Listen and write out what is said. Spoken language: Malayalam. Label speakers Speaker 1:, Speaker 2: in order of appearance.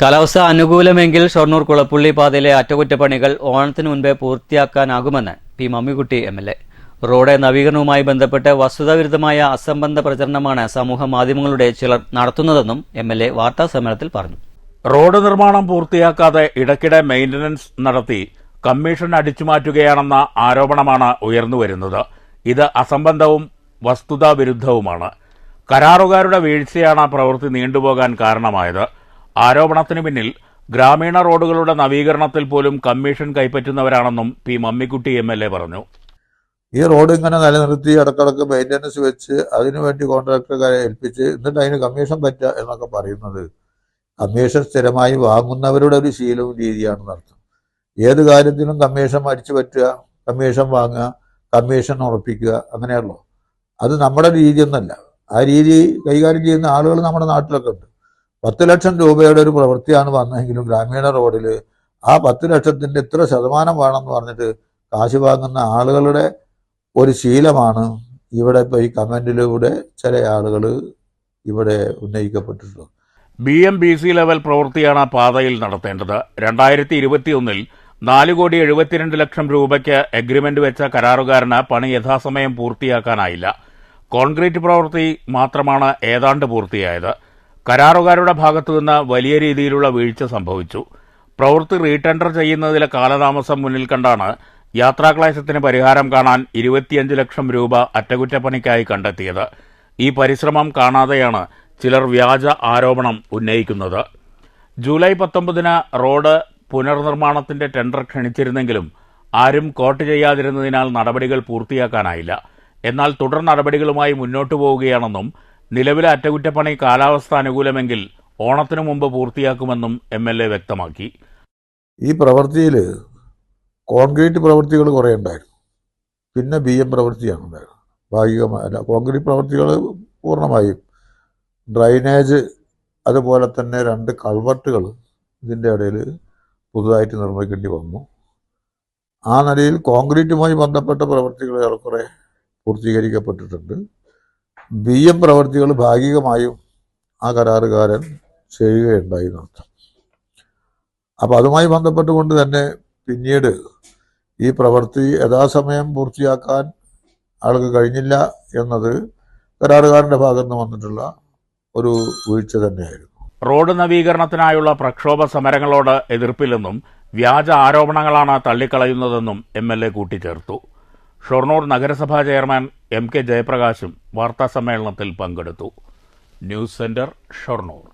Speaker 1: കാലാവസ്ഥ അനുകൂലമെങ്കിൽ ഷൊർണൂർ കുളപ്പുള്ളി പാതയിലെ അറ്റകുറ്റപ്പണികൾ ഓണത്തിന് മുൻപേ പൂർത്തിയാക്കാനാകുമെന്ന് P Mammikutty M L A. Road നവീകരണവുമായി ബന്ധപ്പെട്ട് വസ്തുതാവിരുദ്ധമായ അസംബന്ധ പ്രചരണമാണ് സമൂഹ മാധ്യമങ്ങളുടെ ചിലർ നടത്തുന്നതെന്നും എം എൽ എ വാർത്താസമ്മേളനത്തിൽ പറഞ്ഞു.
Speaker 2: റോഡ് നിർമ്മാണം പൂർത്തിയാക്കാതെ ഇടയ്ക്കിടെ മെയിന്റനൻസ് നടത്തി കമ്മീഷൻ അടിച്ചുമാറ്റുകയാണെന്ന ആരോപണമാണ് ഉയർന്നുവരുന്നത് ഇത് അസംബന്ധവും വസ്തുതാവിരുദ്ധവുമാണ്. കരാറുകാരുടെ വീഴ്ചയാണ് പ്രവൃത്തി നീണ്ടുപോകാൻ കാരണമായത്. ആരോപണത്തിന് പിന്നിൽ ഗ്രാമീണ റോഡുകളുടെ നവീകരണത്തിൽ പോലും commission കൈപ്പറ്റുന്നവരാണെന്നും P Mammikutty M L A പറഞ്ഞു.
Speaker 3: ഈ റോഡ് ഇങ്ങനെ നിലനിർത്തി ഇടക്കിടക്ക് മെയിന്റനൻസ് വെച്ച് അതിനുവേണ്ടി കോൺട്രാക്ടർക്കാരെ ഏൽപ്പിച്ച് എന്നിട്ട് അതിന് കമ്മീഷൻ പറ്റുക എന്നൊക്കെ പറയുന്നത് കമ്മീഷൻ സ്ഥിരമായി വാങ്ങുന്നവരുടെ ഒരു ശീലവും രീതിയാണെന്ന് അർത്ഥം ഏത് കാര്യത്തിനും കമ്മീഷൻ മരിച്ചു പറ്റുക കമ്മീഷൻ വാങ്ങുക കമ്മീഷൻ ഉറപ്പിക്കുക അങ്ങനെയുള്ളൂ അത് നമ്മുടെ രീതിയൊന്നല്ല ആ രീതി കൈകാര്യം ചെയ്യുന്ന ആളുകൾ നമ്മുടെ നാട്ടിലൊക്കെ ഉണ്ട്. പത്ത് ലക്ഷം രൂപയുടെ ഒരു പ്രവൃത്തിയാണ് വന്നതെങ്കിലും ഗ്രാമീണ റോഡിൽ ആ പത്ത് ലക്ഷത്തിന്റെ ഇത്ര ശതമാനം വേണമെന്ന് പറഞ്ഞിട്ട് കാശ് വാങ്ങുന്ന ആളുകളുടെ ഒരു ശീലമാണ് ഇവിടെ ഇപ്പോൾ ഈ കമന്റിലൂടെ ചില ആളുകൾ ഇവിടെ ഉന്നയിക്കപ്പെട്ടിട്ടുള്ളത്.
Speaker 2: B M B C level പ്രവൃത്തിയാണ് ആ പാതയിൽ നടത്തേണ്ടത്. രണ്ടായിരത്തി ഇരുപത്തിയൊന്നിൽ നാല് കോടി എഴുപത്തിരണ്ട് ലക്ഷം രൂപയ്ക്ക് എഗ്രിമെന്റ് വെച്ച കരാറുകാരന് പണി യഥാസമയം പൂർത്തിയാക്കാനായില്ല. കോൺക്രീറ്റ് പ്രവൃത്തി മാത്രമാണ് ഏതാണ്ട് പൂർത്തിയായത്. കരാറുകാരുടെ ഭാഗത്തുനിന്ന് വലിയ രീതിയിലുള്ള വീഴ്ച സംഭവിച്ചു. പ്രവൃത്തി റീടെൻഡർ ചെയ്യുന്നതിലെ കാലതാമസം മുന്നിൽ കണ്ടാണ് യാത്രാക്ലേശത്തിന് പരിഹാരം കാണാൻ ഇരുപത്തിയഞ്ച് ലക്ഷം രൂപ അറ്റകുറ്റപ്പണിക്കായി കണ്ടെത്തിയത്. ഈ പരിശ്രമം കാണാതെയാണ് ചിലർ വ്യാജ ആരോപണം ഉന്നയിക്കുന്നത്. ജൂലൈ പത്തൊമ്പതിന് റോഡ് പുനർനിർമ്മാണത്തിന്റെ ടെൻഡർ ക്ഷണിച്ചിരുന്നെങ്കിലും ആരും കോട്ട് ചെയ്യാതിരുന്നതിനാൽ നടപടികൾ പൂർത്തിയാക്കാനായില്ല. എന്നാൽ തുടർ നടപടികളുമായി മുന്നോട്ടു പോവുകയാണെന്നും നിലവിലെ അറ്റകുറ്റപ്പണി കാലാവസ്ഥ അനുകൂലമെങ്കിൽ ഓണത്തിനു മുമ്പ് പൂർത്തിയാക്കുമെന്നും എം എൽ എ വ്യക്തമാക്കി.
Speaker 3: ഈ പ്രവൃത്തിയിൽ കോൺക്രീറ്റ് പ്രവൃത്തികൾ കുറേ ഉണ്ടായിരുന്നു. പിന്നെ ബി എം പ്രവൃത്തിയാണ് ഉണ്ടായിരുന്നത് ഭാഗികമായ അല്ല കോൺക്രീറ്റ് പ്രവൃത്തികൾ പൂർണമായും ഡ്രൈനേജ് അതുപോലെ തന്നെ രണ്ട് കൾവർട്ടുകൾ ഇതിന്റെ ഇടയിൽ പുതുതായിട്ട് നിർമ്മിക്കേണ്ടി വന്നു. ആ നിലയിൽ കോൺക്രീറ്റുമായി ബന്ധപ്പെട്ട പ്രവൃത്തികൾ ഏറെക്കുറെ പൂർത്തീകരിക്കപ്പെട്ടിട്ടുണ്ട്. ബി എം പ്രവൃത്തികൾ ഭാഗികമായും ആ കരാറുകാരൻ ചെയ്യുകയുണ്ടായി നടത്തും അപ്പം അതുമായി ബന്ധപ്പെട്ടുകൊണ്ട് തന്നെ പിന്നീട് ഈ പ്രവൃത്തി യഥാസമയം പൂർത്തിയാക്കാൻ ആൾക്ക് കഴിഞ്ഞില്ല എന്നത് കരാറുകാരന്റെ ഭാഗത്ത് വന്നിട്ടുള്ള ഒരു വീഴ്ച തന്നെയായിരുന്നു.
Speaker 2: റോഡ് നവീകരണത്തിനായുള്ള പ്രക്ഷോഭ സമരങ്ങളോട് എതിർപ്പില്ലെന്നും വ്യാജ ആരോപണങ്ങളാണ് തള്ളിക്കളയുന്നതെന്നും എം എൽ എ കൂട്ടിച്ചേർത്തു. ഷൊർണൂർ നഗരസഭാ ചെയർമാൻ എം കെ ജയപ്രകാശും വാർത്താസമ്മേളനത്തിൽ പങ്കെടുത്തു. News centre Shoranur.